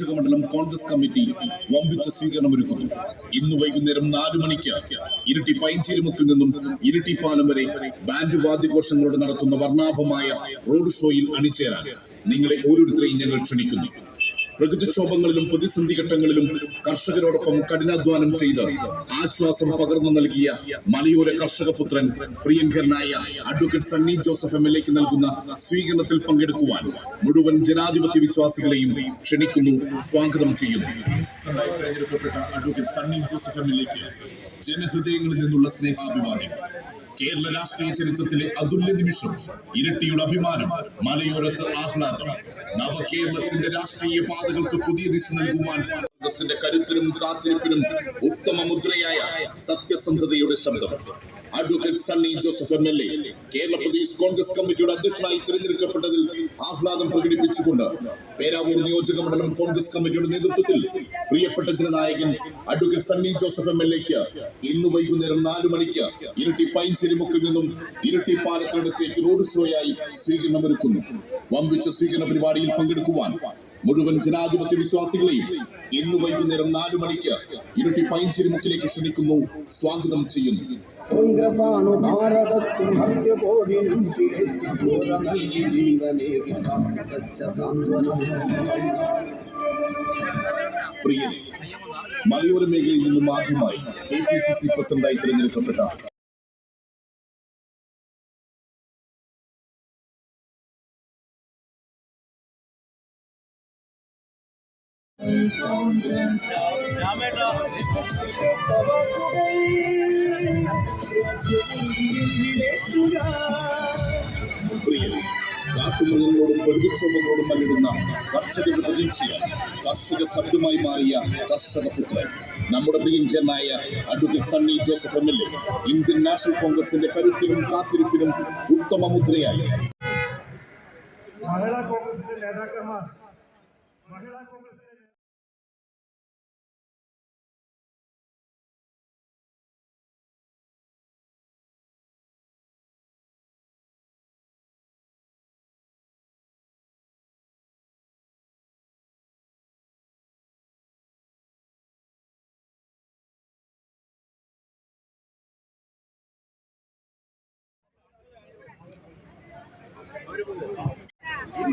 മണ്ഡലം കോൺഗ്രസ് കമ്മിറ്റി വമ്പിച്ച സ്വീകരണമൊരുക്കുന്നു. ഇന്ന് വൈകുന്നേരം നാലു മണിക്ക് ഇരിട്ടി പൈഞ്ചേരിമുക്കിൽ നിന്നും ഇരിട്ടി പാലം വരെ ബാൻഡ് വാദ്യഘോഷങ്ങളോട് നടത്തുന്ന വർണാഭമായ റോഡ് ഷോയിൽ അണിചേരാൻ നിങ്ങളെ ഓരോരുത്തരെയും ഞങ്ങൾ ക്ഷണിക്കുന്നു. പ്രകൃതിക്ഷോഭങ്ങളിലും പ്രതിസന്ധി ഘട്ടങ്ങളിലും കർഷകരോടൊപ്പം കഠിനാധ്വാനം ചെയ്ത് ആശ്വാസം പകർന്നു നൽകിയ മലയോര കർഷക പുത്രൻ പ്രിയങ്കരനായ advocate Sunny Joseph M L എക്ക് നൽകുന്ന സ്വീകരണത്തിൽ പങ്കെടുക്കുവാൻ മുഴുവൻ ജനാധിപത്യ വിശ്വാസികളെയും ക്ഷണിക്കുന്നു. സ്വാഗതം ചെയ്യുന്നു. സഹായി തെരഞ്ഞെടുക്കപ്പെട്ട advocate Sunny Joseph M L എക്ക് ജനഹൃദയങ്ങളിൽ നിന്നുള്ള സ്നേഹാഭിവാദ്യം കേരള രാഷ്ട്രീയ ചരിത്രത്തിലെ അതുല്യ നിമിഷം ഇരട്ടിയുടെ അഭിമാനം മലയോരത്ത് ആഹ്ലാദം നവകേരളത്തിന്റെ രാഷ്ട്രീയ പാതകൾക്ക് പുതിയ ദിശ നൽകുവാൻ കോൺഗ്രസിന്റെ കരുത്തിനും കാത്തിരിപ്പിനും ഉത്തമ മുദ്രയായ സത്യസന്ധതയുടെ ശബ്ദം. Advocate Sunny Joseph M L A. Kerala Pradesh Congress കമ്മിറ്റിയുടെ അധ്യക്ഷനായി തിരഞ്ഞെടുക്കപ്പെട്ടതിൽ ആഹ്ലാദം പ്രകടിപ്പിച്ചുകൊണ്ട് പേരാവൂർ നിയോജക മണ്ഡലം കോൺഗ്രസ് കമ്മിറ്റിയുടെ നേതൃത്വത്തിൽ പ്രിയപ്പെട്ട Jananayakan advocate Sunny Joseph M L എക്ക് ഇന്ന് വൈകുന്നേരം നാലു മണിക്ക് ഇരട്ടി പൈഞ്ചേരി മുക്കിൽ നിന്നും ഇരട്ടി പാലത്തിനടുത്തേക്ക് റോഡ് ഷോയായി സ്വീകരണമൊരുക്കുന്നു. വമ്പിച്ച സ്വീകരണ പരിപാടിയിൽ പങ്കെടുക്കുവാൻ മുഴുവൻ ജനാധിപത്യ വിശ്വാസികളെയും ഇന്ന് വൈകുന്നേരം നാലു മണിക്ക് ഇരട്ടി പൈഞ്ചേരി മുക്കിലേക്ക് ക്ഷണിക്കുന്നു. സ്വാഗതം ചെയ്യുന്നു. കോൺഗ്രസാണു ഭാരതത്തിൽ മധ്യകോടി നെഞ്ചു എത്തിച്ചൂറ നൽകി ജീവനേകി കാത്തുവച്ച സാന്ത്വനം മലയോര മേഖലയിൽ നിന്നും ആദ്യമായി കെ പി സി സി പ്രസിഡന്റായി തിരഞ്ഞെടുക്കപ്പെട്ട കോൺഗ്രസ് കാട്ടുമൃഗങ്ങളോടും പ്രതിക്ഷോഭങ്ങളോടും മല്ലിടുന്ന കർഷകരുടെ പ്രതീക്ഷയാണ് കർഷക ശബ്ദമായി മാറിയ കർഷക പുത്രൻ നമ്മുടെ പ്രിയങ്കരനായ advocate Sunny Joseph M L A Indian National കോൺഗ്രസിന്റെ കരുത്തിനും കാത്തിരിപ്പിനും ഉത്തമ മുദ്രയായി. മഹിളാ കോൺഗ്രസിന്റെ നേതാക്കന്മാർ മഹിളാ കോൺഗ്രസിന്റെ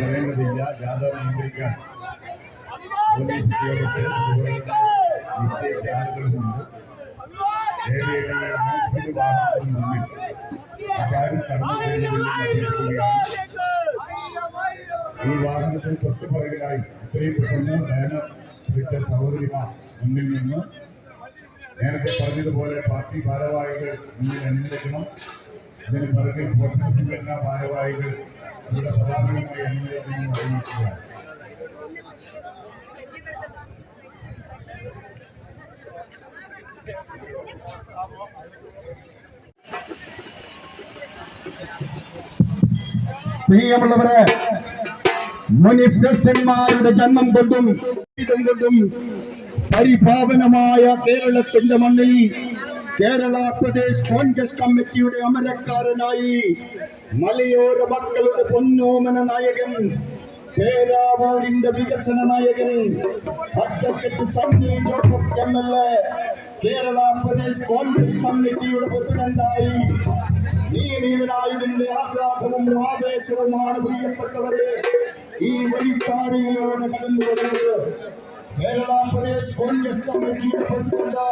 ನರೇಂದ್ರ ದಿವ್ಯಾ ಯಾದವ್ ನಾಗರಿಕ ಪೊಲೀಸ್ ಉದ್ಯೋಗಸ್ಥರು ವಿಶೇಷ ಆಳುಗಳನ್ನು ഈ വാഹനത്തിന് തൊട്ട് പുറകിലായി ഇത്രയും പെട്ടെന്ന് ബാനർ പിടിച്ച സഹോദരിമാർ മുന്നിൽ നിന്ന് നേരത്തെ പറഞ്ഞതുപോലെ പാർട്ടി ഭാരവാഹികൾ മുന്നിൽ അണിനിരക്കണം ഇതിന് പിറകിൽ പോഷക സംഘടനാ ഭാരവാഹികൾ ഇവിടെ പ്രധാനമായി അണിനിരക്കണം അറിയിക്കുകയാണ് പ്രിയമുള്ളവരെ മുനിശ്രേഷ്ഠന്മാരുടെ ജന്മം കൊണ്ടും കൊണ്ടും പരിഭാവനമായ കേരളത്തിന്റെ മണ്ണിൽ കേരള പ്രദേശ് കോൺഗ്രസ് കമ്മിറ്റിയുടെ അമരക്കാരനായി മലയോര മക്കളുടെ പൊന്നോമന നായകൻ പേരാവൂരിന്റെ വികസന നായകൻ advocate Sunny Joseph M L A Kerala Pradesh Congress കമ്മിറ്റിയുടെ പ്രസിഡന്റായി നിയമിതനായതിന്റെ ആഹ്ലാദവും ആവേശവുമാണ് പ്രിയപ്പെട്ടവരെ ഈ വഴിപ്പാതയിലൂടെ കടന്നു വരുന്നത് കേരള പ്രദേശ് കോൺഗ്രസ് കമ്മിറ്റിയുടെ പ്രസിഡന്റ്